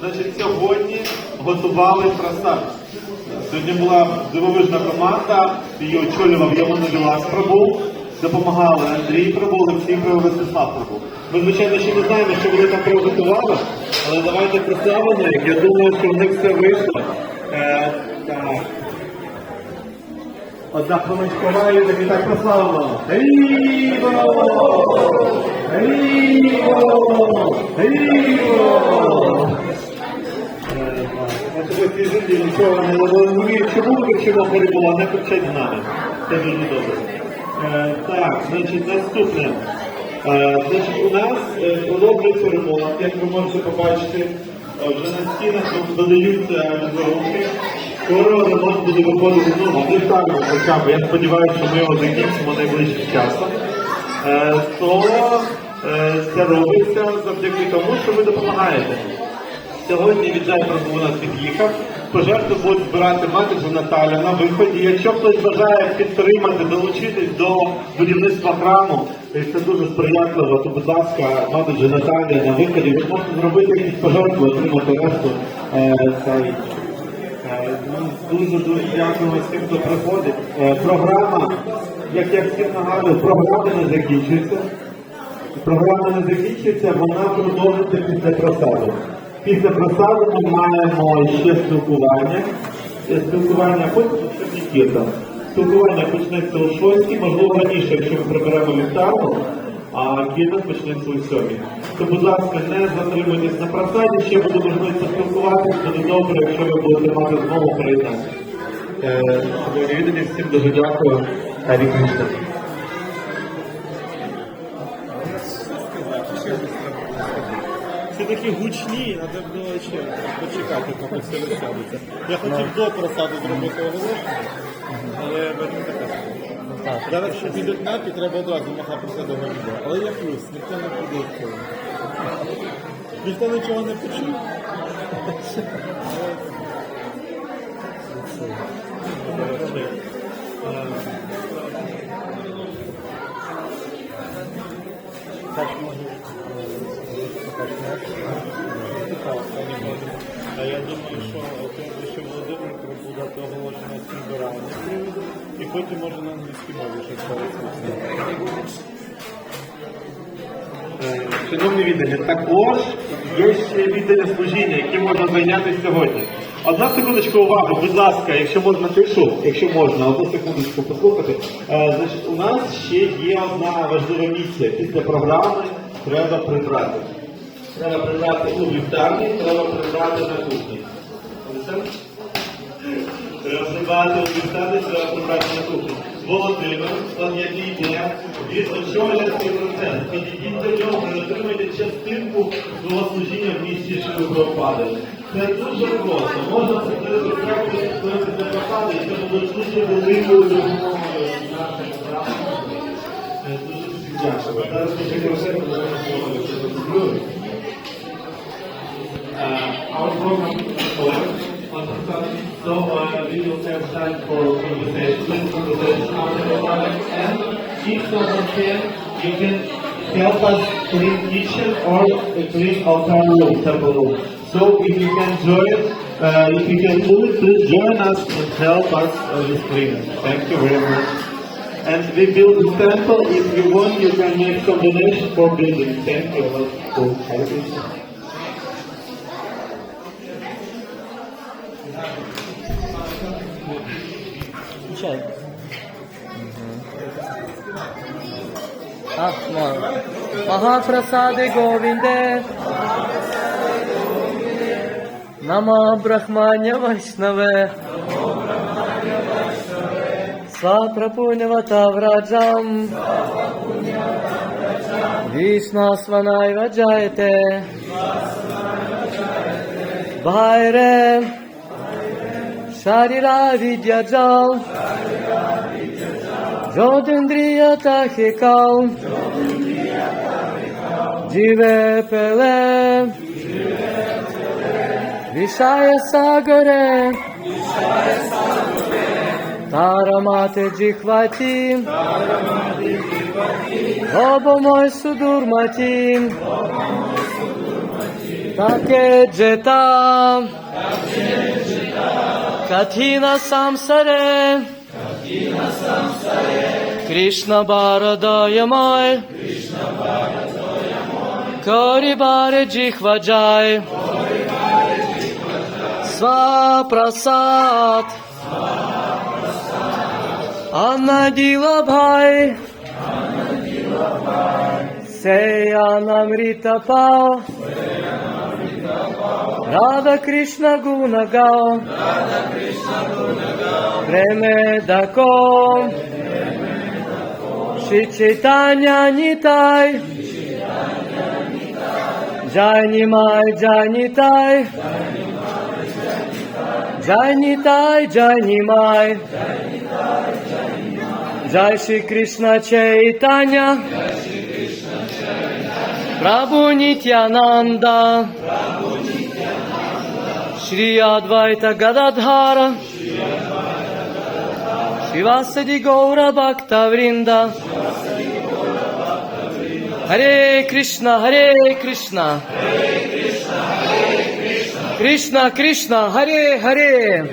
Значить, сьогодні готували красавці. Сьогодні була дивовижна команда, її очолював Ямон Вілас Прабу, допомагали Андрій Прабу, Олексій Владислав Прабу. Ми, звичайно, ще не знаємо, що вони там приготували, але давайте представимо їх. Я думаю, що в них все вийшло. Е, так. Одна хвилиночка маю, так і так прославимо. Гейво! Гейво! Ці жителі нічого не розуміють, чому ми кричимо перебула, не кричать з нами. Це дуже добре. Так, значить, наступне. Значить, у нас продовжується ремонт, як ви можете побачити, вже на стінах додаються візерунки. Скоро ремонт буде виходити, ну, ставимо хоча б, я сподіваюся, що ми його закінчимо найближчим часом. То це робиться завдяки тому, що ви допомагаєте. Сьогодні віджай у нас під'їхав. Пожертву будуть збирати матір Наталя на виході. Якщо хтось бажає підтримати, долучитись до будівництва храму, і це дуже сприятливо, то будь ласка, матір Наталя на виході. Ви можете зробити якісь пожертви, отримати решту. Е, цей. Е, Дуже дуже дякуємо всім, хто приходить. Е, Програма, як я всім нагадую, програма не закінчується. Програма не закінчується, вона продовжиться після просаду. Після просаду ми маємо ще спілкування. Е, Спілкування ще там. Спілкування почнеться о 6, можливо раніше, якщо ми приберемо ліхтарну, а кіно почнеться о 7. То, будь ласка, не затримуйтесь на просаді, ще буде можливість поспілкуватися, буде добре, якщо ви будете мати змогу приєднатися. Е, всім дуже дякую. Харі Це такі гучні, треба було ще почекати, поки все розсядеться. Я хотів до просаду зробити оголошення, але не таке. Зараз, що підуть напі, треба одразу маха просадового відео. Але є плюс, ніхто не буде цього. Ніхто нічого не почув. А потім може на англійській мові щось пояснити. Е, Шановні віддані, також є ще віддання служіння, які можна зайняти сьогодні. Одна секундочка уваги, будь ласка, якщо можна тишу, якщо можна, одну секундочку послухати. Е, значить, у нас ще є одна важлива місія. Після програми треба прибрати. Треба прибрати у вівтарні, треба прибрати на кухні. Все? Треба прибрати у вівтарні, треба прибрати на кухні. Володимир, який йде, він очолює цей процес. Підійдіть до нього, і отримайте частинку богослужіння в місті Шилопади. Це дуже просто. Можна повторити практику, створити для посади, і це буде дуже великою допомогою нашим дякую. Зараз ми все is over. So uh, we will have time for conversation, conversation after. And if someone can, you can help us clean kitchen or clean altar room, temple room. So if you can join, uh, if you can do it, please join us and help us uh, with cleaning. Thank you very much. And we build a temple. If you want, you can make some donation for building. Thank you. Cool. iki ay. Hı. -hı. Mahaprasade Govinde Nama Brahmanya Vaishnave Satrapunyavata Vrajam Vishnasvanayva Jayate. Bhaire. Sarila Vidya Jal, Jodendriya Tahikal, Jive Pele, Vishaya Sagare, Taramate Jihvati, Obo moj sudurmati, Take Take Jetam, Кришна барадая май. Кори баре джихваджай. Сва прасад. Анна діла бхай. Сея намрита пао. Рада Кришна гуна гао. Преме дако. Шри Чайтanya Нитай. Jai Nimai Jai Nitai. Jai Nitai Jai Nimai. Jai Shri Krishna Chaitanya. Prabhu Nityananda. Shri Advaita Gadadhara. Shivasadi Gaura Bhakta Vrinda. Hare Krishna, Hare Krishna. Krishna Krishna, Hare Hare.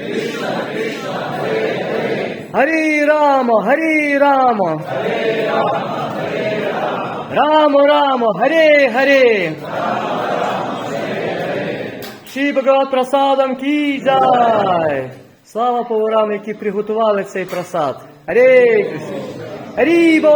Hare Rama, Hare Rama. Rama Ram हरे हरे Ші Бхагават прасадам кі джай. Слава поварам, які приготували цей просад. Гарей Кришна. Гарібо!